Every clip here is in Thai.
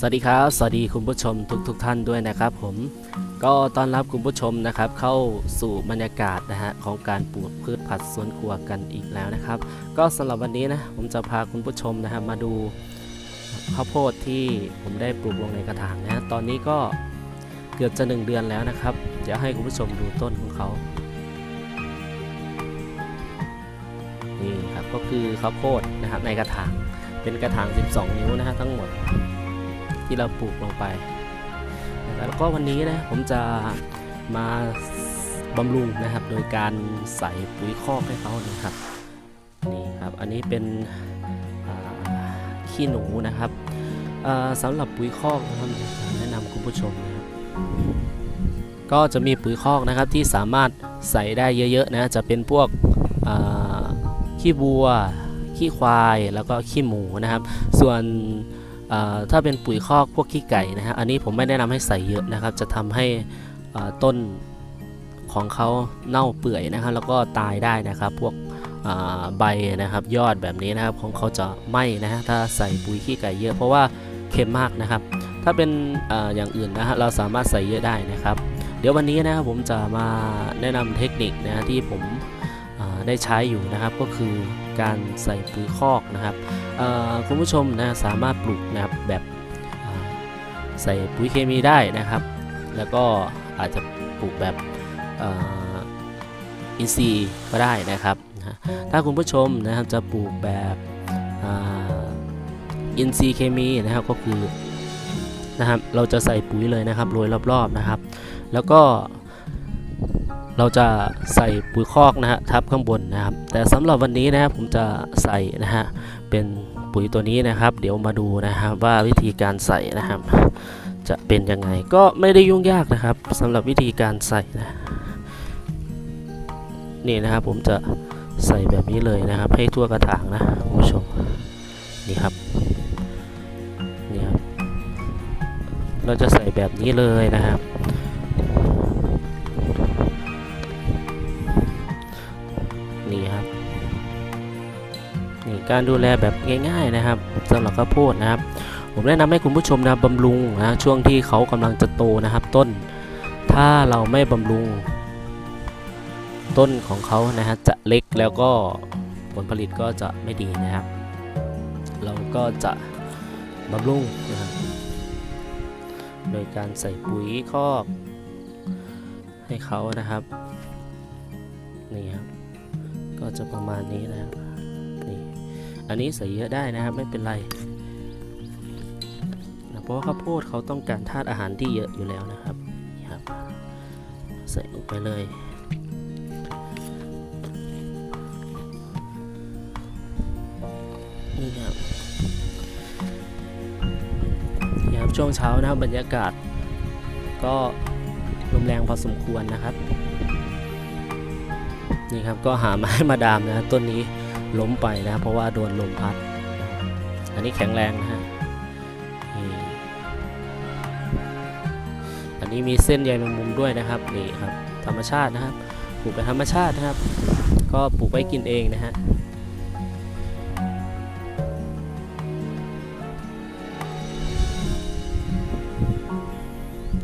สวัสดีครับ สวัสดีคุณผู้ชมทุกๆทท่านด้วยนะครับ ผมก็ต้อนรับคุณผู้ชมนะครับ เข้าสู่บรรยากาศนะฮะของการปลูกพืชผักสวนครัวกันอีกแล้วนะครับ ก็สำหรับวันนี้นะผมจะพาคุณผู้ชมนะครับมาดูข้าวโพดที่ผมได้ปลูกลงในกระถางนะฮะตอนนี้ก็เกือบจะหนึ่งเดือนแล้วนะครับ เดี๋ยวให้คุณผู้ชมดูต้นของเขานี่ครับก็คือข้าวโพดนะครับในกระถางเป็นกระถาง 12 นิ้วนะฮะทั้งหมด ที่เราปลูกลงไป แล้วก็วันนี้นะผมจะมาบำรุงนะครับ โดยการใส่ปุ๋ยคอกให้เขานะครับนี่ครับอันนี้เป็นขี้หนูนะครับสำหรับปุ๋ยคอกนะครับแนะนำคุณผู้ชมนะครับก็จะมีปุ๋ยคอกนะครับที่สามารถใส่ได้เยอะๆนะจะเป็นพวกขี้วัวขี้ควายแล้วก็ขี้หมูนะครับ ส่วน ถ้าเป็นปุ๋ยคอกพวกขี้ไก่นะฮะอันนี้ผมไม่แนะนำให้ใส่เยอะนะครับ จะทำให้ต้นของเขาเน่าเปื่อยนะครับแล้วก็ตายได้นะครับ พวกใบนะครับยอดแบบนี้นะครับของเขาจะไหม้นะฮะถ้าใส่ปุ๋ยขี้ไก่เยอะเพราะว่าเค็มมากนะครับ ถ้าเป็นออย่างอื่นนะฮะเราสามารถใส่เยอะได้นะครับ เดี๋ยววันนี้นะครับผมจะมาแนะนำเทคนิคนะฮะที่ผมได้ใช้อยู่นะครับก็คือ การใส่ปุ๋ยคอกนะครับคุณผู้ชมนะสามารถปลูกนะครับแบบใส่ปุ๋ยเคมีได้นะครับ แล้วก็อาจจะปลูกแบบอินทรีย์ก็ได้นะครับนะถ้าคุณผู้ชมนะครับจะปลูกแบบอินทรีย์เคมีนะครับก็คือนะครับเราจะใส่ปุ๋ยเลยนะครับโรยรอบๆนะครับ แล้วก็ เราจะใส่ปุ๋ยคอกนะฮะทับข้างบนนะครับ แต่สำหรับวันนี้นะครับผมจะใส่นะฮะเป็นปุ๋ยตัวนี้นะครับ เดี๋ยวมาดูนะครับว่าวิธีการใส่นะครับ จะเป็นยังไงก็ไม่ได้ยุ่งยากนะครับสำหรับวิธีการใส่นะนี่นะครับผมจะใส่แบบนี้เลยนะครับ ให้ทั่วกระถางนะคุณผู้ชมนี่ครับนี่ครับ เราจะใส่แบบนี้เลยนะครับ นี่การดูแลแบบง่าย ๆนะครับสำหรับข้าวโพดนะครับ ผมแนะนำให้คุณผู้ชมนะบำรุงนะช่วงที่เขากำลังจะโตนะครับ ต้น ถ้าเราไม่บำรุง ต้นของเขานะฮะจะเล็กแล้วก็ผลผลิตก็จะไม่ดีนะครับ เราก็จะบำรุงนะครับโดยการใส่ปุ๋ยคอกให้เขานะครับนี่ครับก็จะประมาณนี้นะครับ อันนี้ใส่เยอะได้นะครับไม่เป็นไรนะเพราะข้าวโพดเขาต้องการธาตุอาหารที่เยอะอยู่แล้วนะครับนี่ครับ ใส่ลงไปเลยนี่ครับนี่ครับช่วงเช้านะครับบรรยากาศ ก็ลมแรงพอสมควรนะครับนี่ครับก็หาไม้มาดามนะต้นนี้ ล้มไปนะเพราะว่าโดนลมพัด อันนี้แข็งแรงนะฮะอันนี้มีเส้นใยแมงมุมด้วยนะครับนี่ครับธรรมชาตินะครับปลูกเป็นธรรมชาตินะครับ ก็ปลูกไว้กินเองนะฮะ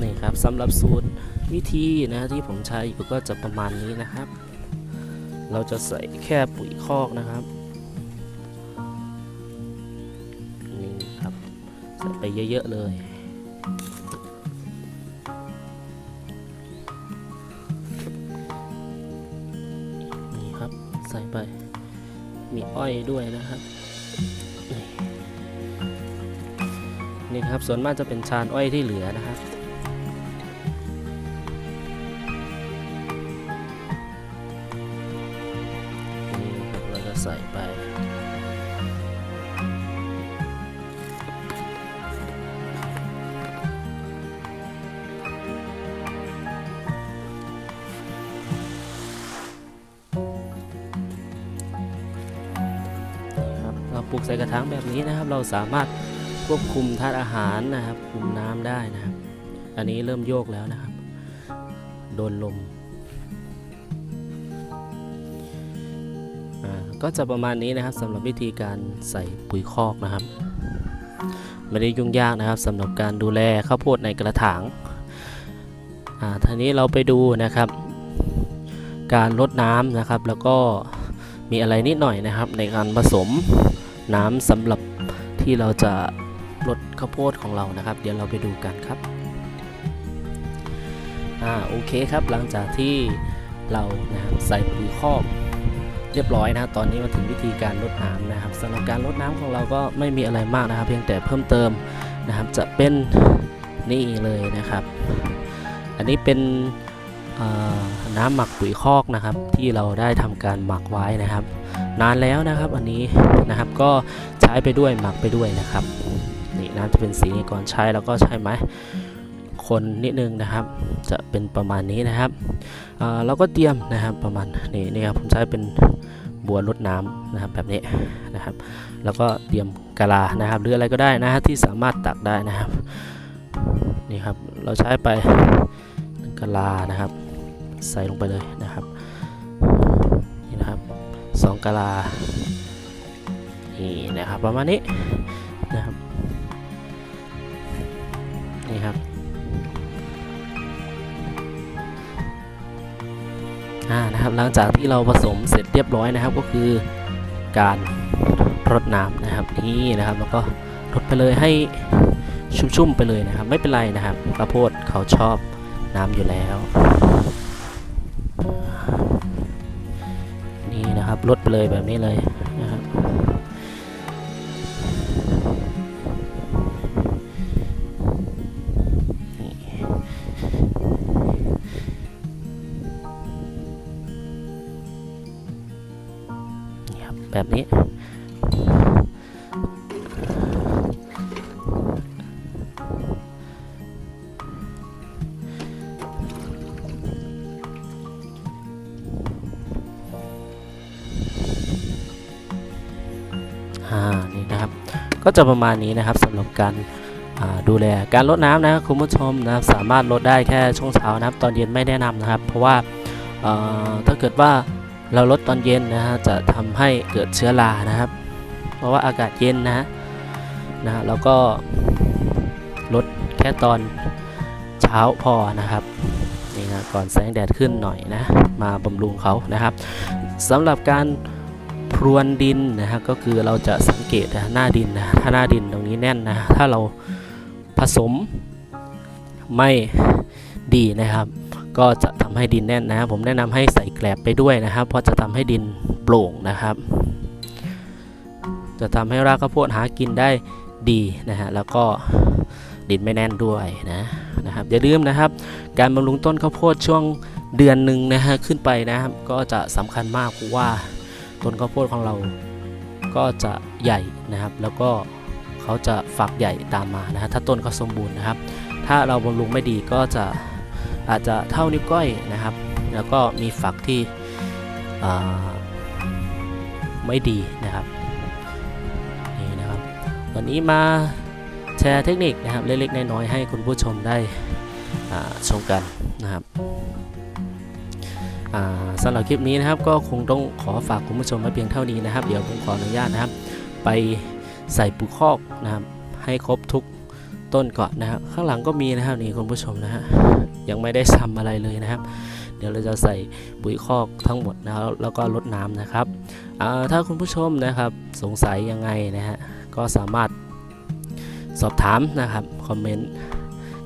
นี่ครับสำหรับสูตรวิธีนะที่ผมใช้อยู่ก็จะประมาณนี้นะครับ เราจะใส่แค่ปุ๋ยคอกนะครับนี่ครับใส่ไปเยอะๆเลยนี่ครับใส่ไปมีอ้อยด้วยนะครับนี่ครับส่วนมากจะเป็นชานอ้อยที่เหลือนะครับ กใส่กระถางแบบนี้นะครับ เราสามารถควบคุมธาตุอาหารนะครับ คุมน้ำได้นะครับ อันนี้เริ่มโยกแล้วนะครับ โดนลมอ่าก็จะประมาณนี้นะครับสำหรับวิธีการใส่ปุ๋ยคอกนะครับ ไม่ได้ยุ่งยากนะครับสำหรับการดูแลข้าวโพดในกระถางอ่าทีนี้เราไปดูนะครับ การลดน้ำนะครับ แล้วก็มีอะไรนิดหน่อยนะครับ ในการผสม น้ำสำหรับที่เราจะลดข้าวโพดของเรานะครับ เดี๋ยวเราไปดูกันครับอ่าโอเคครับหลังจากที่เรานะครับใส่ปุ๋ยคอกเรียบร้อยนะตอนนี้มาถึงวิธีการลดน้ำนะครับสำหรับการลดน้ำของเราก็ไม่มีอะไรมากนะครับ เพียงแต่เพิ่มเติมนะครับจะเป็นนี่เลยนะครับ อันนี้เป็น น้ำหมักปุ๋ยคอกนะครับ ที่เราได้ทำการหมักไว้นะครับ นานแล้วนะครับอันนี้นะครับก็ใช้ไปด้วยหมักไปด้วยนะครับนี่น้ำจะเป็นสีนี้ก่อนใช้แล้วก็ใช้ไหมคนนิดนึงนะครับ จะเป็นประมาณนี้นะครับเราก็เตรียมนะครับประมาณนี่นี่ครับผมใช้เป็นบัวรดน้ำนะครับแบบนี้นะครับ แล้วก็เตรียมกะลานะครับ หรืออะไรก็ได้นะฮะที่สามารถตักได้นะครับนี่ครับเราใช้ไป กะลานะครับ ใส่ลงไปเลยนะครับนี่นะครับสองกะลานี่นะครับประมาณนี้นะครับนี่ครับอ่านะครับหลังจากที่เราผสมเสร็จเรียบร้อยนะครับก็คือการรดน้ำนะครับนี่นะครับแล้วก็รดไปเลยให้ชุ่มๆไปเลยนะครับ ไม่เป็นไรนะครับข้าวโพดเขาชอบ น้ำอยู่แล้ว นี่นะครับลดไปเลยแบบนี้เลยนะครับแบบนี้ อ่านี่นะครับ ก็จะประมาณนี้นะครับสำหรับการดูแลการลดน้ำนะครับคุณผู้ชมนะครับสามารถลดได้แค่ช่วงเช้านะครับ ตอนเย็นไม่แนะนำนะครับ เพราะว่าถ้าเกิดว่าเราลดตอนเย็นนะฮะจะทำให้เกิดเชื้อรานะครับ เพราะว่าอากาศเย็นนะฮะนะฮะแล้วก็ลดแค่ตอนเช้าพอนะครับนี่นะก่อนแสงแดดขึ้นหน่อยนะมาบำรุงเขานะครับสำหรับการ พรวนดินนะครับก็คือเราจะสังเกตนะหน้าดินนะถ้าหน้าดินตรงนี้แน่นนะถ้าเราผสมไม่ดีนะครับ ก็จะทำให้ดินแน่นนะผมแนะนำให้ใส่แกลบไปด้วยนะครับ เพราะจะทำให้ดินโปร่งนะครับ จะทำให้รากข้าวโพดหากินได้ดีนะฮะแล้วก็ดินไม่แน่นด้วยนะนะครับอย่าลืมนะครับ การบำรุงต้นข้าวโพดช่วงเดือนหนึ่งนะฮะขึ้นไปนะครับ ก็จะสำคัญมากเพราะว่า ต้นข้าวโพดของเราก็จะใหญ่นะครับ แล้วก็เขาจะฝักใหญ่ตามมานะฮะถ้าต้นเขาสมบูรณ์นะครับ ถ้าเราบำรุงไม่ดีก็จะอาจจะเท่านิ้วก้อยนะครับ แล้วก็มีฝักที่ไม่ดีนะครับนี่นะครับ วันนี้มาแชร์เทคนิคนะครับเล็กๆน้อยๆให้คุณผู้ชมได้อ่าชมกันนะครับ สำหรับคลิปนี้นะครับก็คงต้องขอฝากคุณผู้ชมไว้เพียงเท่านี้นะครับ เดี๋ยวผมขออนุญาตนะครับ ไปใส่ปุ๋ยคอกนะครับให้ครบทุกต้นก่อนนะครับข้างหลังก็มีนะครับนี่คุณผู้ชมนะฮะยังไม่ได้ทำอะไรเลยนะครับ เดี๋ยวเราจะใส่ปุ๋ยคอกทั้งหมดนะครับแล้วก็ลดน้ำนะครับถ้าคุณผู้ชมนะครับสงสัยยังไงนะฮะก็สามารถสอบถามนะครับคอมเมนต์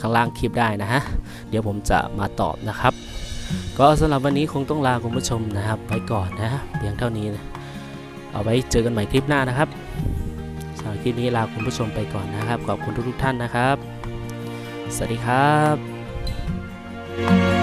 ข้างล่างคลิปได้นะฮะเดี๋ยวผมจะมาตอบนะครับ ก็สำหรับวันนี้คงต้องลาคุณผู้ชมนะครับไปก่อนนะเพียงเท่านี้นะเอาไว้เจอกันใหม่คลิปหน้านะครับสำหรับคลิปนี้ลาคุณผู้ชมไปก่อนนะครับขอบคุณทุกๆท่านนะครับ สวัสดีครับ thank you